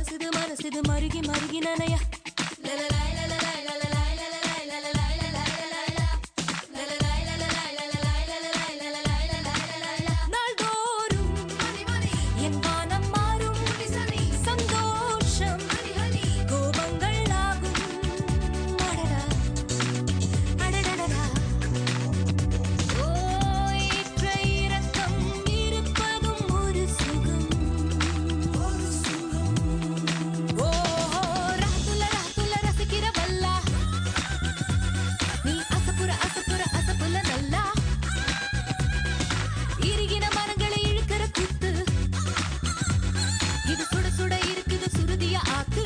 மனசுது மனசுது மருகி மருகி நனையா இது சுட சுட இருக்குது சுருதிய ஆக்கு